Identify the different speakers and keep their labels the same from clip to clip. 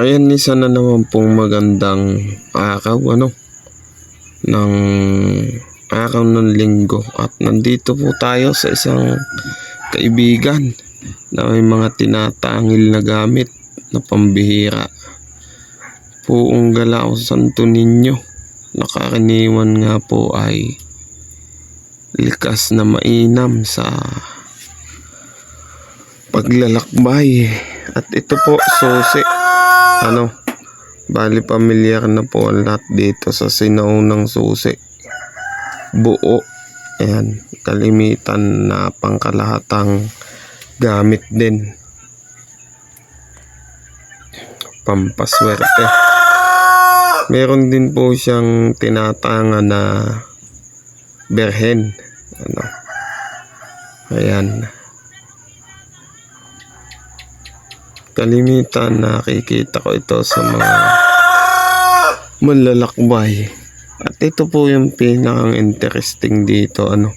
Speaker 1: Ayan, isa na naman pong magandang araw, ano, ng araw ng linggo. At nandito po tayo sa isang kaibigan na may mga tinatangil na gamit na pambihira. Puong Galao Santo Niño. Nakaraniwan nga po ay likas na mainam sa paglalakbay. At ito po, susi. Ano, bali pamilyar na po ang lahat dito sa sinaunang susi. Buo. Ayan, kalimitan na pangkalahatang gamit din. Pampaswerte. Meron din po siyang tinatanga na berhen. Ano. Ayan. Kalimitan nakikita ko ito sa mga manlalakbay. At ito po yung pinakang interesting dito, ano,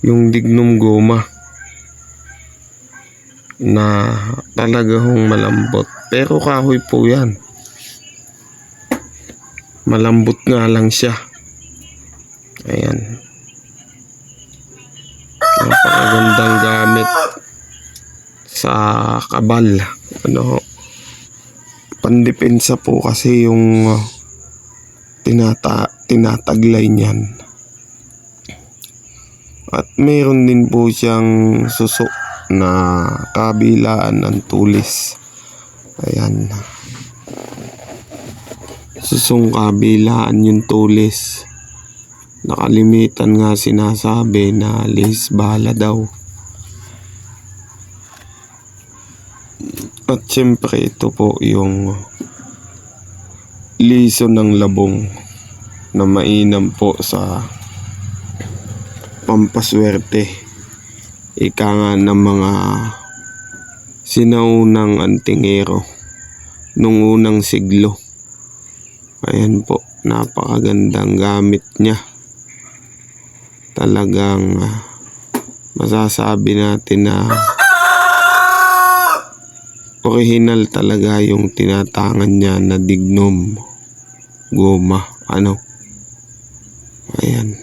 Speaker 1: yung dignum goma na talaga hong malambot. Pero kahoy po yan. Malambot nga lang siya. Ayan. Napakagandang gamit sa kabal. Ano, pandepensa po kasi yung uh, tinata tinataglay niyan. At meron din po siyang suso na kabilaan ng tulis. Ayan. Susong kabilaan yung tulis. Nakalimitan nga sinasabi na lihis bala daw. At syempre ito po yung liso ng labong na mainam po sa pampaswerte. Ika nga ng mga sinaunang antingero nung unang siglo. Ayan po, napakagandang gamit niya. Talagang ah, masasabi natin na original talaga yung tinatangan niya na dignum goma. Ano? Ayan.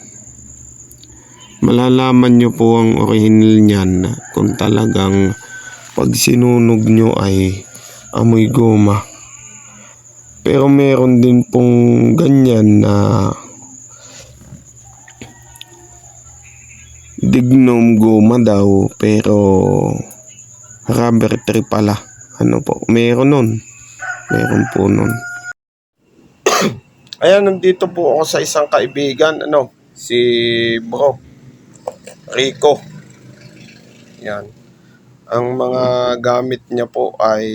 Speaker 1: Malalaman nyo po ang original niyan kung talagang pag sinunog nyo ay amoy goma. Pero meron din pong ganyan na dignum goma daw pero rubber tree pala ano po, meron nun. Meron po nun. Ayan, nandito po ako sa isang kaibigan, ano, si Bro. Rico. Yan. Ang mga gamit niya po ay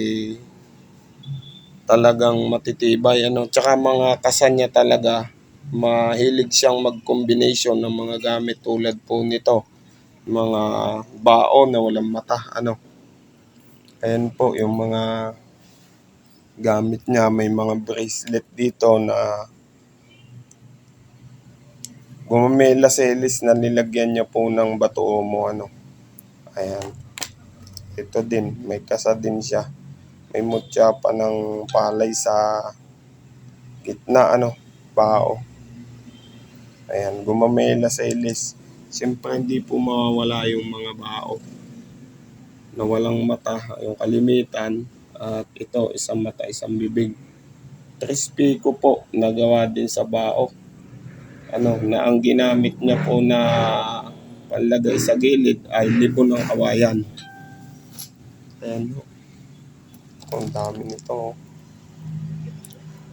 Speaker 1: talagang matitibay, ano, tsaka mga kasan niya talaga, mahilig siyang mag-combination ng mga gamit tulad po nito. Mga baon na walang mata, ano, Ayan po yung mga gamit niya. May mga bracelet dito na gumamela selis na nilagyan niya po ng bato mo ano. Ayan. Ito din. May kasa din siya. May mutya pa ng palay sa gitna ano. Bao. Ayan. Gumamela selis. Siyempre hindi po mawawala yung mga bao na walang mata, yung kalimitan, at ito, isang mata, isang bibig. Crispy ko po, nagawa din sa bao. Ano, na ang ginamit niya po na panlagay sa gilid ay libon ng kawayan. Ayan. Ang dami nito.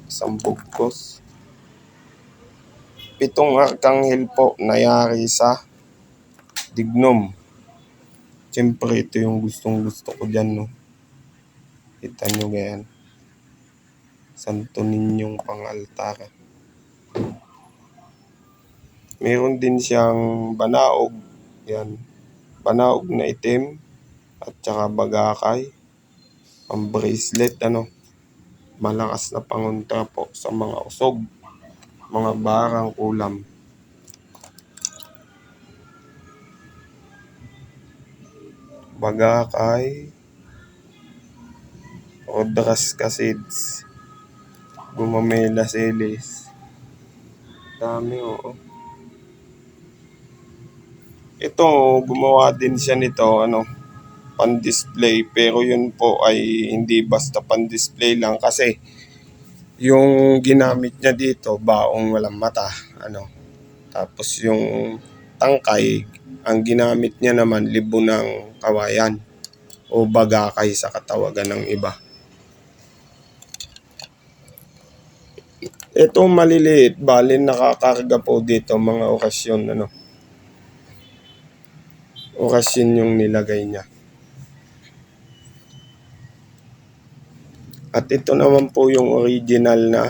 Speaker 1: Isang bugkos. Pitong arkanghel po nayari sa dignum. Siyempre, ito yung gustong gusto ko dyan, no. Kita nyo ganyan. Santo Ninyong pangaltar. Meron din siyang banaog. Yan. Banaog na itim. At saka bagakay. Ang bracelet, ano. Malakas na pangunta po sa mga usog. Mga barang kulam. Bagakay, Rodras Casids, Gumamela selis. Dami, oo. Ito, gumawa din siya nito, ano, pan-display. Pero yun po ay hindi basta pan-display lang kasi yung ginamit niya dito, baong walang mata, ano. Tapos yung tangkay, ang ginamit niya naman, libo ng kawayan o bagakay sa katawagan ng iba. Ito maliliit, bali nakakarga po dito mga okasyon, ano. Okasyon yung nilagay niya. At ito naman po yung original na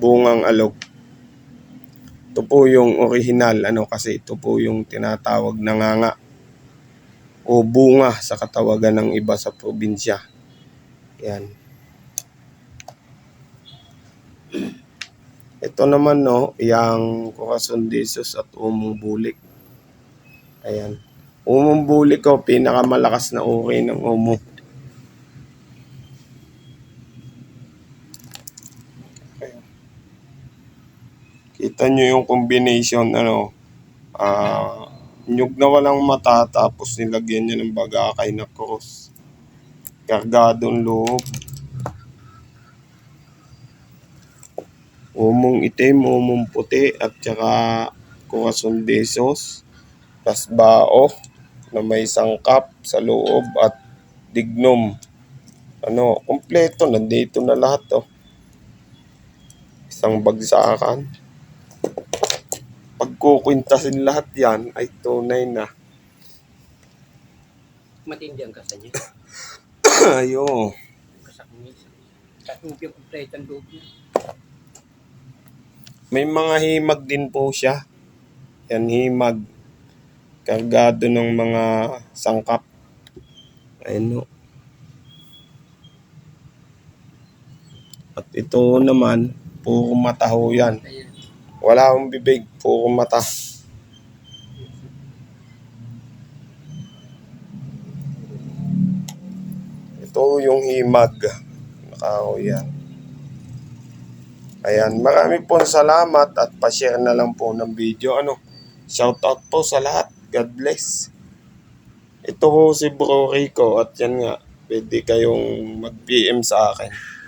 Speaker 1: bungang alog. Ito po yung original, ano, kasi ito po yung tinatawag na nganga o bunga sa katawagan ng iba sa probinsya. Yan. Ito naman, no, yung Corazon de Jesus at Umong Bulik. Ayan. Umong Bulik ko, pinakamalakas na uri ng umo. Kita nyo yung combination, ano, ah, nyug na walang mata, tapos nilagyan niya ng bagakay na cross. Kargadong loob. Umong itim, umong puti, at saka corazon de Jesus. Tas bao na may sangkap sa loob at dignum. Ano, kompleto, nandito na lahat oh. Isang bagsakan. Pagkukwintasin lahat yan ay tunay na.
Speaker 2: Matindi ang kasa niya.
Speaker 1: Ayo. May mga himag din po siya. Yan himag. Kargado ng mga sangkap. Ayun no. At ito naman, puro mata ho yan.
Speaker 2: Ayan.
Speaker 1: Wala akong bibig, puro mata. Ito yung himag. Nakaho yan. Ayan, marami po salamat at pa-share na lang po ng video. Ano, shout out po sa lahat. God bless. Ito ho si Bro Rico at yan nga, pwede kayong mag-PM sa akin.